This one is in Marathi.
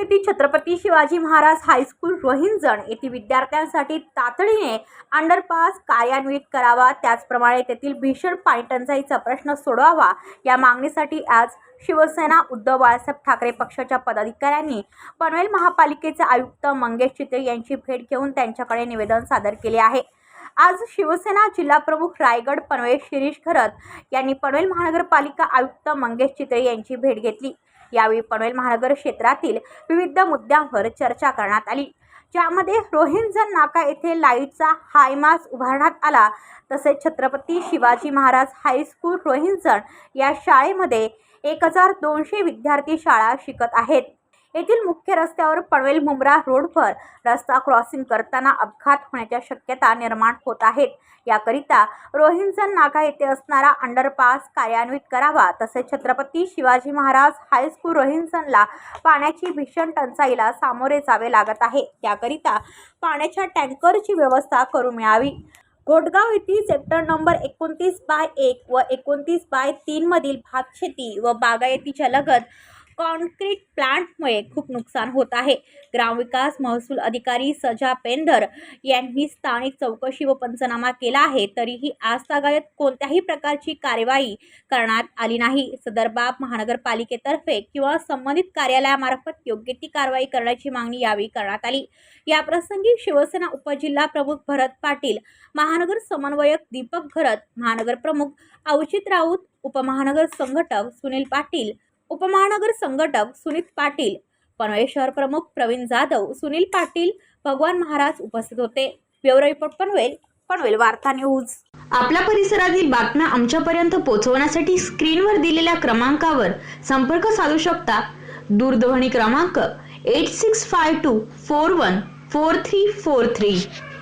येथील छत्रपती शिवाजी महाराज हायस्कूल रोहिंजण येथील विद्यार्थ्यांसाठी तातडीने अंडरपास कार्यान्वित करावा. त्याचप्रमाणे तेथील भीषण पाणी टंचाईचा प्रश्न सोडवावा. या मागणीसाठी आज शिवसेना उद्धव बाळासाहेब ठाकरे पक्षाच्या पदाधिकाऱ्यांनी पनवेल महापालिकेचे आयुक्त मंगेश चित्रे यांची भेट घेऊन त्यांच्याकडे निवेदन सादर केले आहे. आज शिवसेना जिल्हाप्रमुख रायगड पनवेल शिरीष खरत यांनी पनवेल महानगरपालिका आयुक्त मंगेश चित्रे यांची भेट घेतली. यावेळी पनवेल महानगर क्षेत्रातील विविध मुद्द्यांवर चर्चा करण्यात आली. ज्यामध्ये रोहिंजन नाका येथे लाईटचा हायमास उभारण्यात आला. तसेच छत्रपती शिवाजी महाराज हायस्कूल रोहिंजन या शाळेमध्ये एक हजार दोनशे विद्यार्थी शाळा शिकत आहेत. येथील मुख्य रस्त्यावर पनवेल मुंब्रा रोडवर रस्ता क्रॉसिंग करताना अपघात होण्याच्या शक्यता निर्माण होत आहेत. याकरिता रोहिंसन नाका येथे असणारा अंडरपास कार्यान्वित करावा तसेच छत्रपती शिवाजी महाराज हायस्कूल रोहिंसनला पाण्याची भीषण टंचाईला सामोरे जावे लागत आहे. त्याकरिता पाण्याच्या टँकरची व्यवस्था करून मिळावी. घोटगाव येथील सेक्टर नंबर एकोणतीस बाय एक व एकोणतीस बाय तीनमधील भातशेती व बागायतीच्या लगत कॉन्क्रीट प्लांटमुळे खूप नुकसान होत आहे. ग्रामविकास महसूल अधिकारी सजा पेंदर यांनी स्थानिक चौकशी व पंचनामा केला आहे तरीही आजतागायत कोणत्याही प्रकारची कार्यवाही करण्यात आली नाही. सदर बाब महानगरपालिकेतर्फे किंवा संबंधित कार्यालयामार्फत योग्य ती कारवाई करण्याची मागणी यावेळी करण्यात आली. याप्रसंगी शिवसेना उपजिल्हा प्रमुख भरत पाटील महानगर समन्वयक दीपक घरत महानगर प्रमुख अवचित राऊत उपमहानगर संघटक सुनील पाटील उपमहानगर संघटक सुनीत पाटील पनवेल शहर प्रमुख प्रवीण जाधव सुनील पाटील भगवान महाराज उपस्थित होते. Bureau report Panvel. पनवेल वार्ता न्यूज. आपल्या परिसरातील बातम्या आमच्यापर्यंत पोहोचवण्यासाठी स्क्रीनवर दिलेल्या क्रमांकावर संपर्क साधू शकता. दूरध्वनी क्रमांक eight six five two four one four three four three